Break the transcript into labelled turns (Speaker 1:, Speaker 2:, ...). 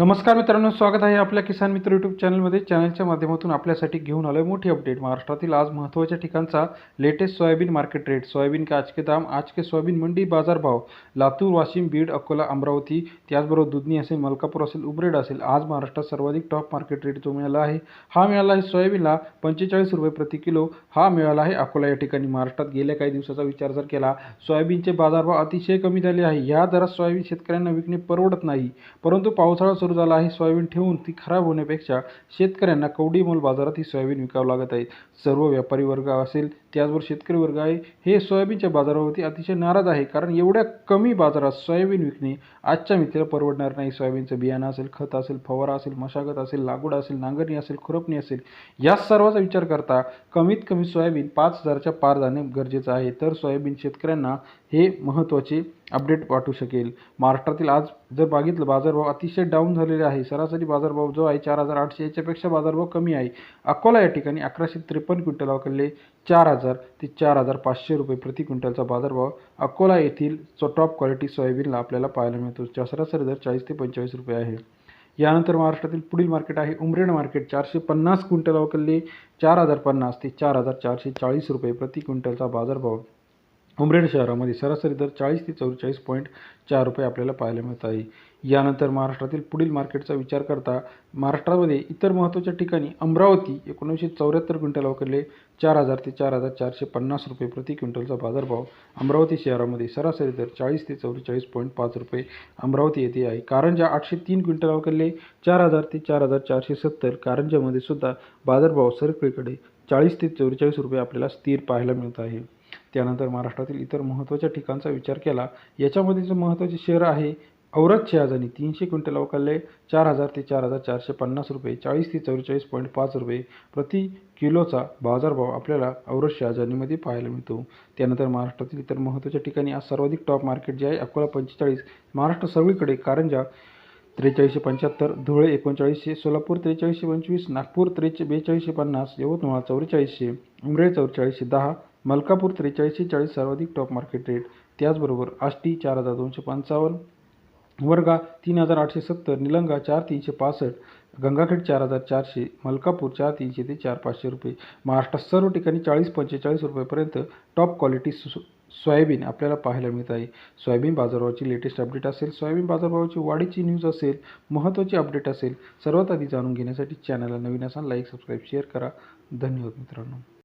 Speaker 1: नमस्कार मित्रांनो स्वागत आहे आपल्या किसान मित्र यूट्यूब चॅनलमध्ये चॅनलच्या माध्यमातून आपल्यासाठी घेऊन आलो मोठी अपडेट महाराष्ट्रातील आज महत्त्वाच्या ठिकाणचा latest soybean market rate soybean का आज के दाम आज के सोयाबीन मंडी बाजारभाव लातूर वाशिम बीड अकोला अमरावती त्याचबरोबर दुधनी असेल मलकापूर असेल उमरेड असेल आज महाराष्ट्रात सर्वाधिक टॉप मार्केट रेट जो मिळाला आहे हा मिळाला आहे सोयाबीनला पंचेचाळीस रुपये प्रति किलो. हा मिळाला आहे अकोला या ठिकाणी. महाराष्ट्रात गेल्या काही दिवसाचा विचार जर केला सोयाबीनचे बाजारभाव अतिशय कमी झाले आहे. ह्या दरात सोयाबीन शेतकऱ्यांना विकणे परवडत नाही. परंतु पावसाळा सुरू झाला आहे. सोयाबीन ठेवून ती खराब होण्यापेक्षा शेतकऱ्यांना कवडी मोल बाजारात ही सोयाबीन विकावं लागत आहे. सर्व व्यापारी वर्ग असेल त्याचबरोबर शेतकरी वर्ग आहे. हे सोयाबीनच्या बाजारावरती अतिशय नाराज आहे. कारण एवढ्या कमी बाजारात सोयाबीन विकणे आजच्या मितीला परवडणार नाही. सोयाबीनचं बियाणं असेल खत असेल फवारा असेल मशागत असेल लागवड असेल नांगरणी असेल खुरपणी असेल या सर्वाचा विचार करता कमीत कमी सोयाबीन पाच हजारच्या पार जाणे गरजेचं आहे. तर सोयाबीन शेतकऱ्यांना हे महत्त्वाचे अपडेट वाटू शकेल. महाराष्ट्रातील आज जर बघितलं बाजारभाव अतिशय डाऊन झालेले आहे. सरासरी बाजारभाव जो आहे चार हजार आठशे याच्यापेक्षा बाजारभाव कमी आहे. अकोला या ठिकाणी अकराशे त्रेपन्न क्विंटल क्विंटलाकडले चार हजार ते चार हजार पाचशे रुपये प्रति क्विंटलचा बाजारभाव अकोला येथील टॉप क्वालिटी सोयाबीनला आपल्याला पाहायला मिळतो. ज्या सरासरी दर चाळीस ते पंचेचाळीस रुपये आहे. यानंतर महाराष्ट्रातील पुढील मार्केट आहे. उमरेड मार्केट चारशे पन्नास क्विंटल अवकल्ले. चार हजार पन्नास ते चार हजार चारशे चाळीस रुपये प्रति क्विंटलचा बाजारभाव. उमरेड शहरामध्ये सरासरी दर चाळीस ते चौवेचाळीस पॉईंट चार रुपये आपल्याला पाहायला मिळत आहे. यानंतर महाराष्ट्रातील पुढील मार्केटचा विचार करता महाराष्ट्रामध्ये इतर महत्त्वाच्या ठिकाणी अमरावती एकोणीसशे चौऱ्याहत्तर क्विंटल अवकडले चार हजार ते चार हजार चारशे पन्नास रुपये प्रति क्विंटलचा बाजारभाव अमरावती शहरामध्ये सरासरी दर चाळीस ते चौवेचाळीस पॉईंट पाच रुपये अमरावती येथे आहे. कारंजा आठशे तीन क्विंटल अवकडले चार हजार ते चार हजार चारशे सत्तर कारंजामध्ये सुद्धा बाजारभाव सरकडीकडे चाळीस ते चौवेचाळीस रुपये आपल्याला स्थिर पाहायला मिळत आहे. त्यानंतर महाराष्ट्रातील इतर महत्त्वाच्या ठिकाणचा विचार केला. याच्यामध्ये जो महत्त्वाचे शहर आहे औरत शहाजानी तीनशे क्विंटल अवकालले चार हजार ते चार हजार चारशे पन्नास रुपये चाळीस ते चौवेचाळीस पॉईंट पाच रुपये प्रति किलोचा बाजारभाव आपल्याला औरत शहाजानीमध्ये पाहायला मिळतो. त्यानंतर महाराष्ट्रातील इतर महत्त्वाच्या ठिकाणी आज सर्वाधिक टॉप मार्केट जे आहे अकोला पंचेचाळीस महाराष्ट्र सगळीकडे कारंजा त्रेचाळीसशे पंच्याहत्तर धुळे एकोणचाळीसशे सोलापूर त्रेचाळीसशे पंचवीस नागपूर त्रेचे बेचाळीसशे पन्नास यवतमाळ चौवेचाळीसशे उमरेळ चौवेचाळीसशे दहा मलकापूर त्रेचाळीसशे चाळीस सर्वाधिक टॉप मार्केट रेट त्याचबरोबर आष्टी चार हजार दोनशे पंचावन्न वर्गा तीन हजार आठशे सत्तर निलंगा चार तीनशे पासष्ट गंगाखेड चार हजार चारशे मलकापूर चार तीनशे ते चार पाचशे रुपये. महाराष्ट्रात सर्व ठिकाणी चाळीस पंचेचाळीस रुपयेपर्यंत टॉप क्वालिटी सो सोयाबीन आपल्याला पाहायला मिळत आहे. सोयाबीन बाजारभावाची लेटेस्ट अपडेट असेल सोयाबीन बाजारभावाची वाढीची न्यूज असेल महत्त्वाची अपडेट असेल सर्वात आधी जाणून घेण्यासाठी चॅनलला नवीन असाल लाईक सबस्क्राईब शेअर करा. धन्यवाद मित्रांनो.